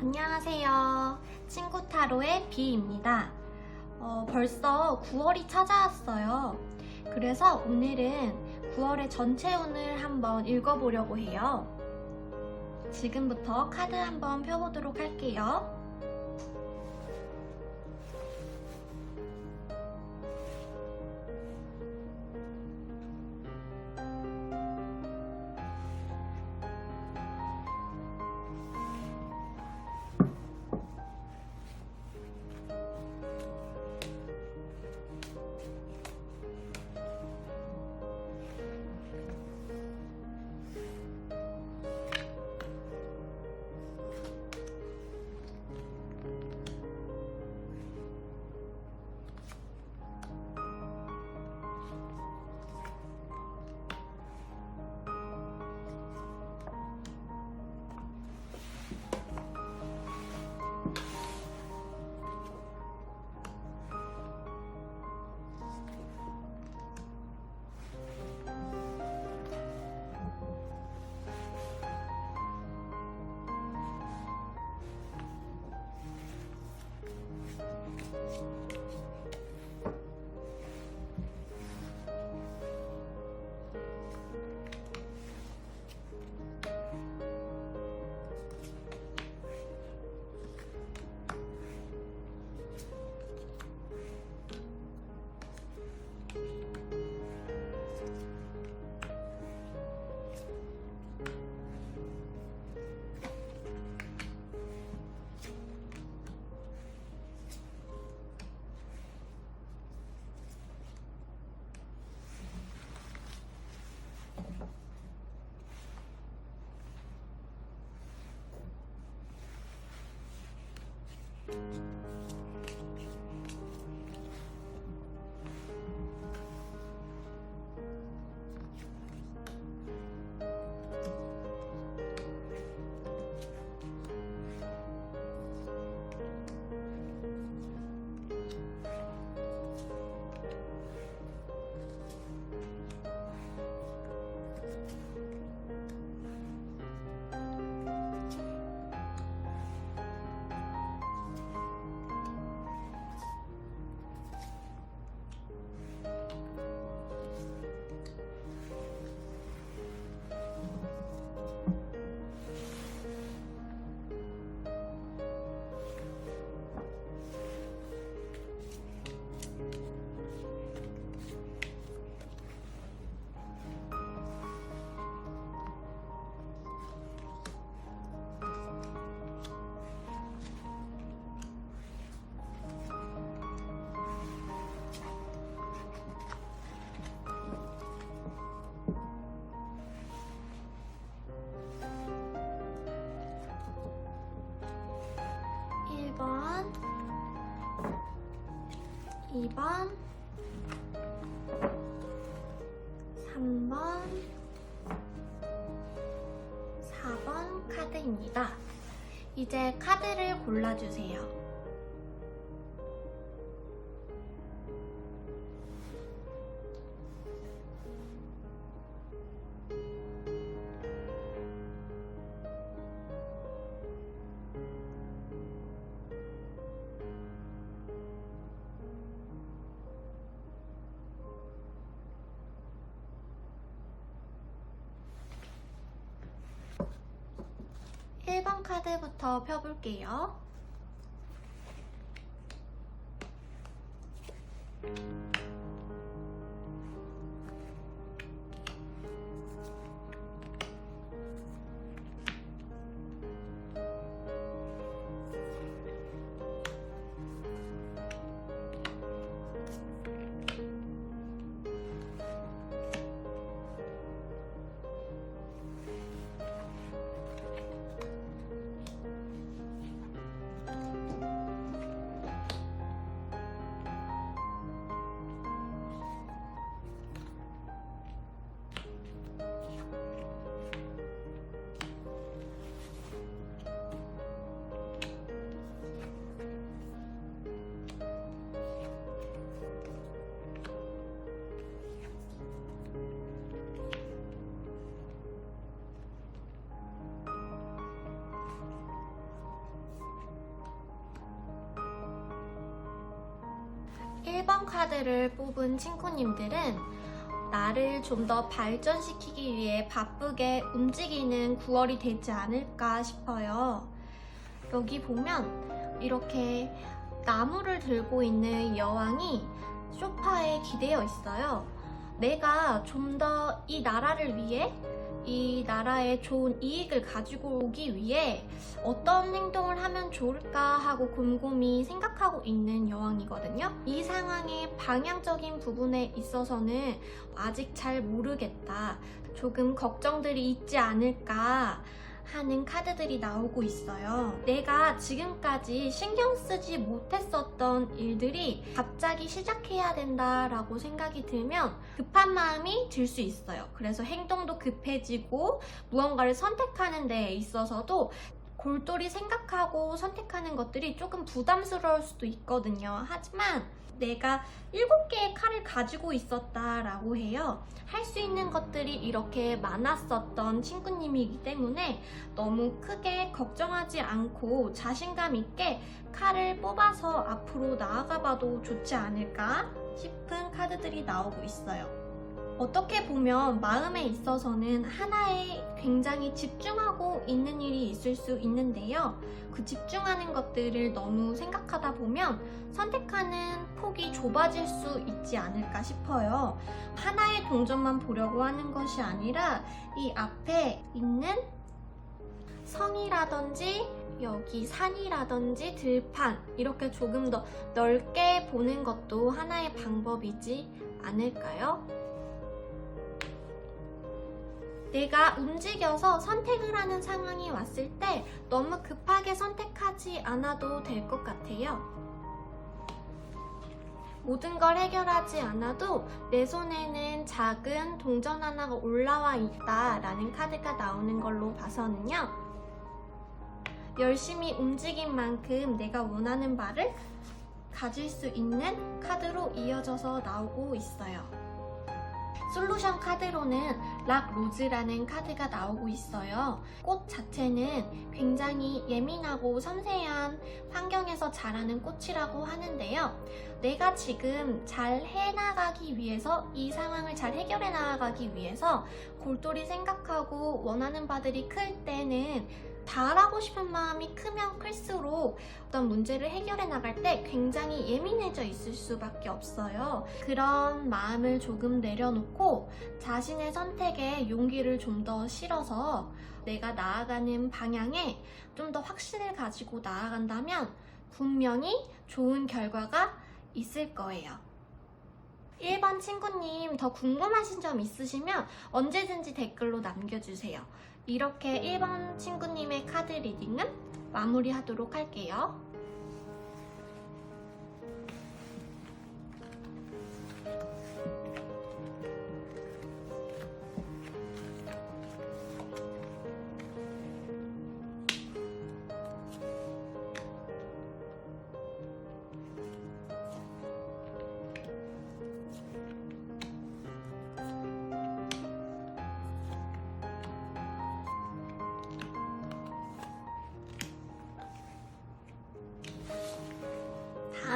안녕하세요. 친구 타로의 비입니다. 어, 벌써 9월이 찾아왔어요. 그래서 오늘은 9월의 전체 운을 한번 읽어보려고 해요. 지금부터 카드 한번 펴보도록 할게요. 2번, 3번, 4번 카드입니다. 이제 카드를 골라주세요. 일번 카드부터 펴볼게요. 1번 카드를 뽑은 친구님들은 나를 좀 더 발전시키기 위해 바쁘게 움직이는 9월이 되지 않을까 싶어요. 여기 보면 이렇게 나무를 들고 있는 여왕이 소파에 기대어 있어요. 내가 좀 더 이 나라를 위해 이 나라에 좋은 이익을 가지고 오기 위해 어떤 행동을 하면 좋을까 하고 곰곰이 생각하고 있는 여왕이거든요. 이 상황의 방향적인 부분에 있어서는 아직 잘 모르겠다. 조금 걱정들이 있지 않을까 하는 카드들이 나오고 있어요. 내가 지금까지 신경 쓰지 못했었던 일들이 갑자기 시작해야 된다라고 생각이 들면 급한 마음이 들 수 있어요. 그래서 행동도 급해지고 무언가를 선택하는 데 있어서도 골똘히 생각하고 선택하는 것들이 조금 부담스러울 수도 있거든요. 하지만 내가 7개의 칼을 가지고 있었다라고 해요. 할 수 있는 것들이 이렇게 많았었던 친구님이기 때문에 너무 크게 걱정하지 않고 자신감 있게 칼을 뽑아서 앞으로 나아가 봐도 좋지 않을까 싶은 카드들이 나오고 있어요. 어떻게 보면 마음에 있어서는 하나에 굉장히 집중하고 있는 일이 있을 수 있는데요. 그 집중하는 것들을 너무 생각하다 보면 선택하는 폭이 좁아질 수 있지 않을까 싶어요. 하나의 동전만 보려고 하는 것이 아니라 이 앞에 있는 성이라든지 여기 산이라든지 들판 이렇게 조금 더 넓게 보는 것도 하나의 방법이지 않을까요? 내가 움직여서 선택을 하는 상황이 왔을 때 너무 급하게 선택하지 않아도 될 것 같아요. 모든 걸 해결하지 않아도 내 손에는 작은 동전 하나가 올라와 있다 라는 카드가 나오는 걸로 봐서는요. 열심히 움직인 만큼 내가 원하는 바를 가질 수 있는 카드로 이어져서 나오고 있어요. 솔루션 카드로는 락 로즈라는 카드가 나오고 있어요. 꽃 자체는 굉장히 예민하고 섬세한 환경에서 자라는 꽃이라고 하는데요. 내가 지금 잘 해나가기 위해서 이 상황을 잘 해결해 나가기 위해서 골똘히 생각하고 원하는 바들이 클 때는 잘하고 싶은 마음이 크면 클수록 어떤 문제를 해결해 나갈 때 굉장히 예민해져 있을 수밖에 없어요. 그런 마음을 조금 내려놓고 자신의 선택에 용기를 좀 더 실어서 내가 나아가는 방향에 좀 더 확신을 가지고 나아간다면 분명히 좋은 결과가 있을 거예요. 1번 친구님 더 궁금하신 점 있으시면 언제든지 댓글로 남겨주세요. 이렇게 1번 친구님의 카드 리딩은 마무리하도록 할게요.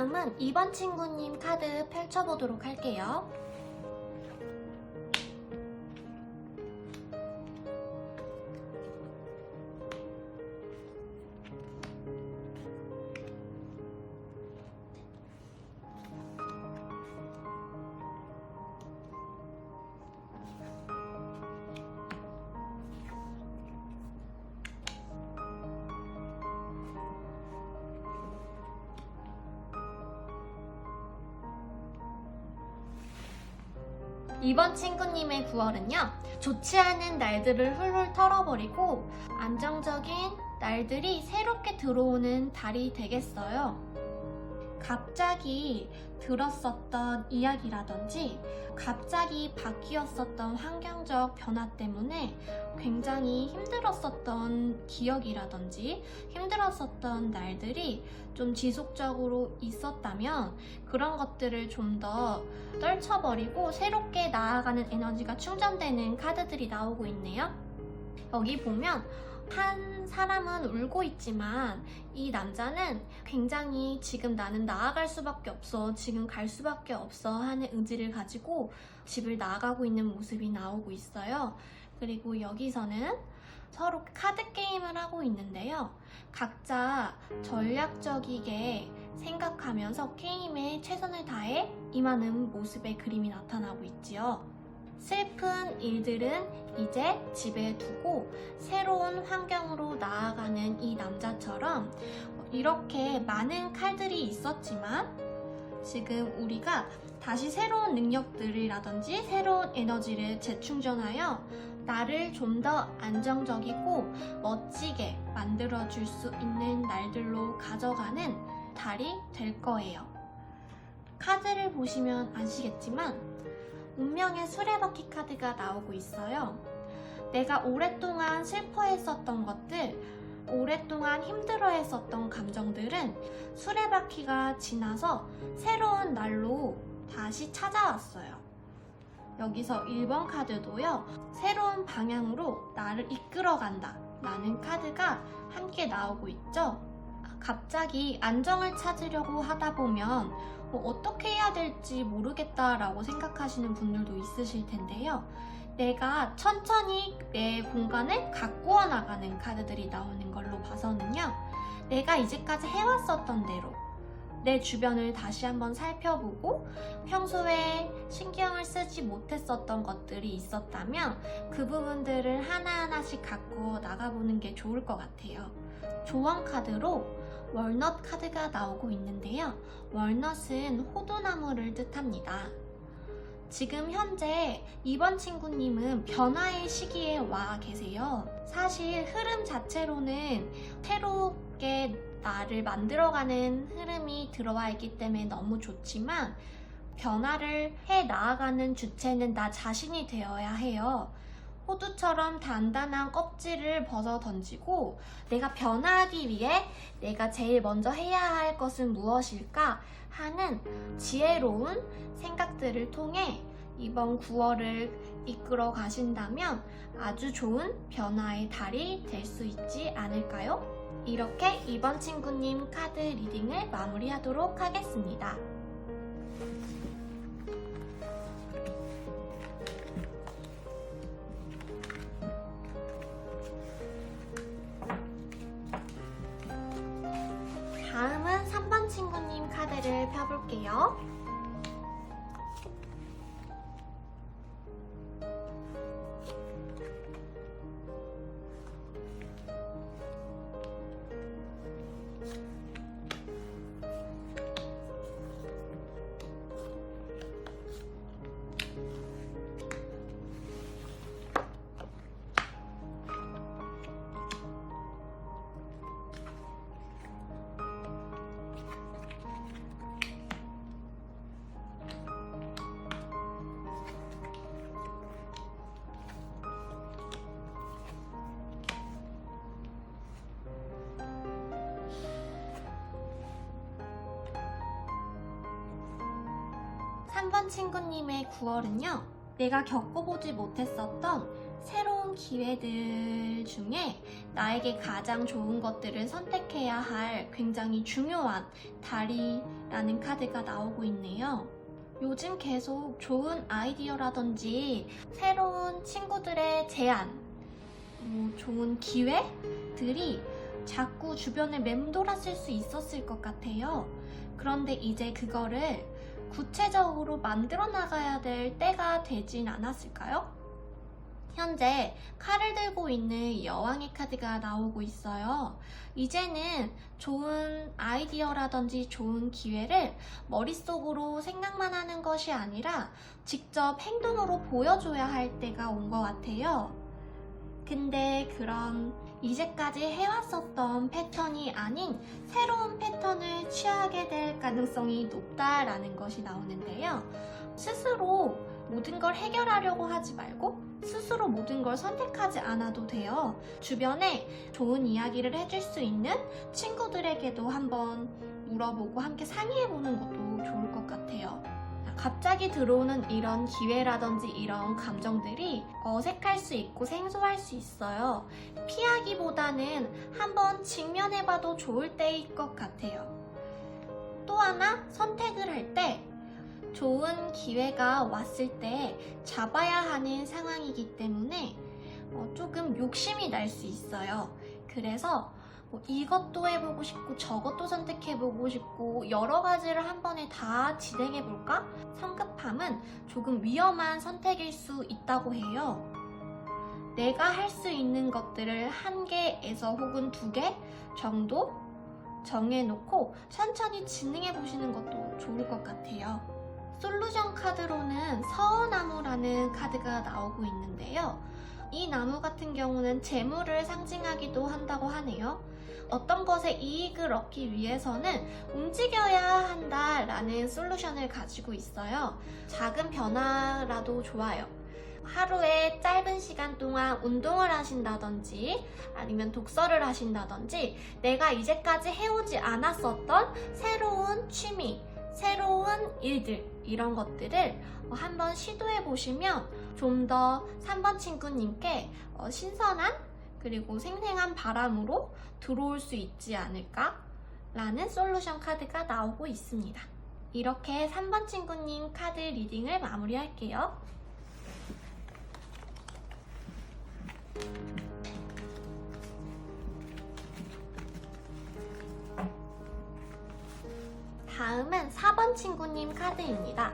다음은 2번 친구님 카드 펼쳐보도록 할게요. 이번 친구님의 9월은요, 좋지 않은 날들을 훌훌 털어버리고 안정적인 날들이 새롭게 들어오는 달이 되겠어요. 갑자기 들었었던 이야기라든지 갑자기 바뀌었었던 환경적 변화 때문에 굉장히 힘들었었던 기억이라든지 힘들었었던 날들이 좀 지속적으로 있었다면 그런 것들을 좀 더 떨쳐버리고 새롭게 나아가는 에너지가 충전되는 카드들이 나오고 있네요. 여기 보면 한 사람은 울고 있지만 이 남자는 굉장히 지금 나는 나아갈 수밖에 없어, 지금 갈 수밖에 없어 하는 의지를 가지고 집을 나아가고 있는 모습이 나오고 있어요. 그리고 여기서는 서로 카드 게임을 하고 있는데요. 각자 전략적이게 생각하면서 게임에 최선을 다해 임하는 모습의 그림이 나타나고 있지요. 슬픈 일들은 이제 집에 두고 새로운 환경으로 나아가는 이 남자처럼 이렇게 많은 칼들이 있었지만 지금 우리가 다시 새로운 능력들이라든지 새로운 에너지를 재충전하여 나를 좀 더 안정적이고 멋지게 만들어 줄 수 있는 날들로 가져가는 달이 될 거예요. 카드를 보시면 아시겠지만 운명의 수레바퀴 카드가 나오고 있어요. 내가 오랫동안 슬퍼했었던 것들, 오랫동안 힘들어했었던 감정들은 수레바퀴가 지나서 새로운 날로 다시 찾아왔어요. 여기서 1번 카드도요, 새로운 방향으로 나를 이끌어간다. 라는 카드가 함께 나오고 있죠. 갑자기 안정을 찾으려고 하다 보면 뭐 어떻게 해야 될지 모르겠다라고 생각하시는 분들도 있으실 텐데요. 내가 천천히 내 공간을 가꾸어 나가는 카드들이 나오는 걸로 봐서는요. 내가 이제까지 해왔었던 대로 내 주변을 다시 한번 살펴보고 평소에 신경을 쓰지 못했었던 것들이 있었다면 그 부분들을 하나하나씩 가꾸어 나가보는 게 좋을 것 같아요. 조언 카드로 월넛 카드가 나오고 있는데요. 월넛은 호두나무를 뜻합니다. 지금 현재 이번 친구님은 변화의 시기에 와 계세요. 사실 흐름 자체로는 새롭게 나를 만들어가는 흐름이 들어와 있기 때문에 너무 좋지만 변화를 해 나아가는 주체는 나 자신이 되어야 해요. 호두처럼 단단한 껍질을 벗어 던지고 내가 변화하기 위해 내가 제일 먼저 해야 할 것은 무엇일까 하는 지혜로운 생각들을 통해 이번 9월을 이끌어 가신다면 아주 좋은 변화의 달이 될 수 있지 않을까요? 이렇게 이번 친구님 카드 리딩을 마무리하도록 하겠습니다. 펴볼게요. 삼번 친구님의 9월은요, 내가 겪어보지 못했었던 새로운 기회들 중에 나에게 가장 좋은 것들을 선택해야 할 굉장히 중요한 달이라는 카드가 나오고 있네요. 요즘 계속 좋은 아이디어라든지 새로운 친구들의 제안, 뭐 좋은 기회들이 자꾸 주변에 맴돌았을 수 있었을 것 같아요. 그런데 이제 그거를 구체적으로 만들어 나가야 될 때가 되진 않았을까요? 현재 칼을 들고 있는 여왕의 카드가 나오고 있어요. 이제는 좋은 아이디어라든지 좋은 기회를 머릿속으로 생각만 하는 것이 아니라 직접 행동으로 보여줘야 할 때가 온 것 같아요. 근데 그런 이제까지 해왔었던 패턴이 아닌 새로운 패턴을 취하게 될 가능성이 높다라는 것이 나오는데요. 스스로 모든 걸 해결하려고 하지 말고 스스로 모든 걸 선택하지 않아도 돼요. 주변에 좋은 이야기를 해줄 수 있는 친구들에게도 한번 물어보고 함께 상의해보는 것도 좋을 것 같아요. 갑자기 들어오는 이런 기회라든지 이런 감정들이 어색할 수 있고 생소할 수 있어요. 피하기보다는 한번 직면해봐도 좋을 때일 것 같아요. 또 하나 선택을 할 때 좋은 기회가 왔을 때 잡아야 하는 상황이기 때문에 어, 조금 욕심이 날 수 있어요. 그래서 뭐 이것도 해보고 싶고 저것도 선택해보고 싶고 여러 가지를 한 번에 다 진행해볼까? 성급함은 조금 위험한 선택일 수 있다고 해요. 내가 할 수 있는 것들을 한 개에서 혹은 두 개 정도 정해놓고 천천히 진행해 보시는 것도 좋을 것 같아요. 솔루션 카드로는 서어나무라는 카드가 나오고 있는데요. 이 나무 같은 경우는 재물을 상징하기도 한다고 하네요. 어떤 것에 이익을 얻기 위해서는 움직여야 한다라는 솔루션을 가지고 있어요. 작은 변화라도 좋아요. 하루에 짧은 시간 동안 운동을 하신다든지 아니면 독서를 하신다든지 내가 이제까지 해오지 않았었던 새로운 취미, 새로운 일들 이런 것들을 한번 시도해 보시면 좀 더 3번 친구님께 어, 신선한 그리고 생생한 바람으로 들어올 수 있지 않을까? 라는 솔루션 카드가 나오고 있습니다. 이렇게 3번 친구님 카드 리딩을 마무리할게요. 다음은 4번 친구님 카드입니다.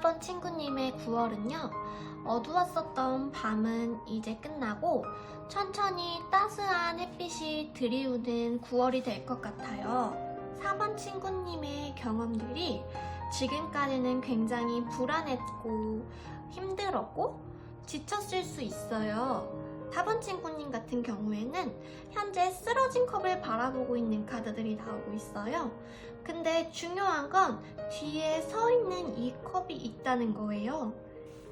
사번 친구님의 9월은요, 어두웠었던 밤은 이제 끝나고 천천히 따스한 햇빛이 들이우는 9월이 될 것 같아요. 4번 친구님의 경험들이 지금까지는 굉장히 불안했고 힘들었고 지쳤을 수 있어요. 4번 친구님 같은 경우에는 현재 쓰러진 컵을 바라보고 있는 카드들이 나오고 있어요. 근데 중요한 건 뒤에 서 있는 이 컵이 있다는 거예요.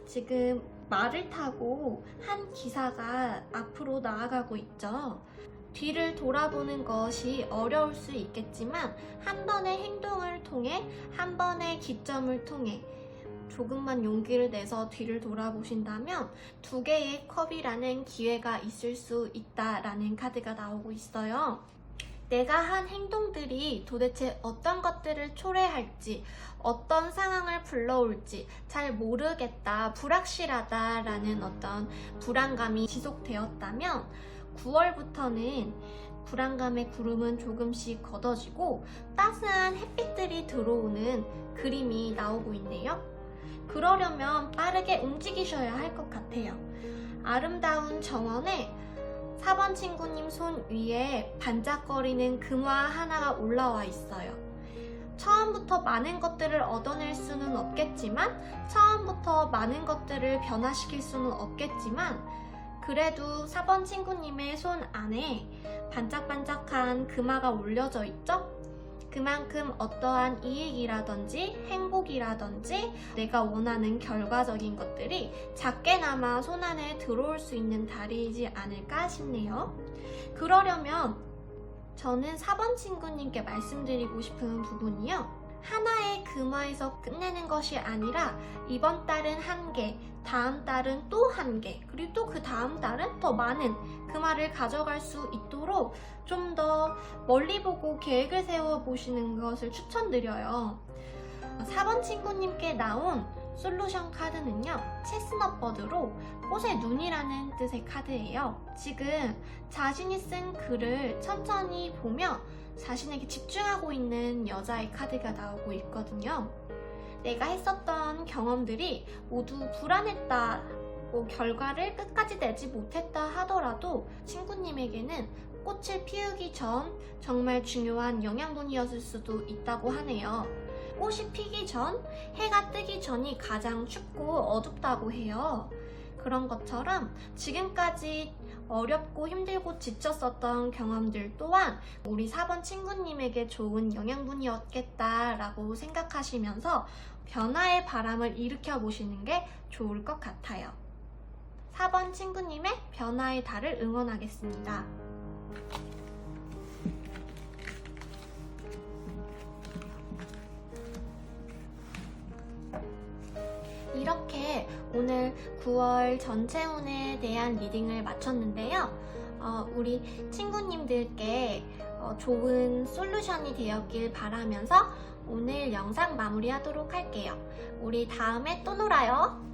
지금 말을 타고 한 기사가 앞으로 나아가고 있죠. 뒤를 돌아보는 것이 어려울 수 있겠지만 한 번의 행동을 통해 한 번의 기점을 통해 조금만 용기를 내서 뒤를 돌아보신다면 두 개의 컵이라는 기회가 있을 수 있다라는 카드가 나오고 있어요. 내가 한 행동들이 도대체 어떤 것들을 초래할지, 어떤 상황을 불러올지 잘 모르겠다, 불확실하다라는 어떤 불안감이 지속되었다면 9월부터는 불안감의 구름은 조금씩 걷어지고 따스한 햇빛들이 들어오는 그림이 나오고 있네요. 그러려면 빠르게 움직이셔야 할 것 같아요. 아름다운 정원에 4번 친구님 손 위에 반짝거리는 금화 하나가 올라와 있어요. 처음부터 많은 것들을 얻어낼 수는 없겠지만, 처음부터 많은 것들을 변화시킬 수는 없겠지만, 그래도 4번 친구님의 손 안에 반짝반짝한 금화가 올려져 있죠? 그만큼 어떠한 이익이라든지 행복이라든지 내가 원하는 결과적인 것들이 작게나마 손안에 들어올 수 있는 달이지 않을까 싶네요. 그러려면 저는 4번 친구님께 말씀드리고 싶은 부분이요. 하나의 금화에서 끝내는 것이 아니라 이번 달은 한 개, 다음 달은 또 한 개, 그리고 또 그 다음 달은 더 많은 금화를 가져갈 수 있도록 좀 더 멀리 보고 계획을 세워 보시는 것을 추천드려요. 4번 친구님께 나온 솔루션 카드는요, 체스넛 버드로 꽃의 눈이라는 뜻의 카드예요. 지금 자신이 쓴 글을 천천히 보며 자신에게 집중하고 있는 여자의 카드가 나오고 있거든요. 내가 했었던 경험들이 모두 불안했다, 뭐 결과를 끝까지 내지 못했다 하더라도 친구님에게는 꽃을 피우기 전 정말 중요한 영양분이었을 수도 있다고 하네요. 꽃이 피기 전, 해가 뜨기 전이 가장 춥고 어둡다고 해요. 그런 것처럼 지금까지 어렵고 힘들고 지쳤었던 경험들 또한 우리 4번 친구님에게 좋은 영양분이었겠다라고 생각하시면서 변화의 바람을 일으켜 보시는 게 좋을 것 같아요. 4번 친구님의 변화의 달을 응원하겠습니다. 이렇게 오늘 9월 전체 운에 대한 리딩을 마쳤는데요. 어, 우리 친구님들께 어, 좋은 솔루션이 되었길 바라면서 오늘 영상 마무리하도록 할게요. 우리 다음에 또 놀아요.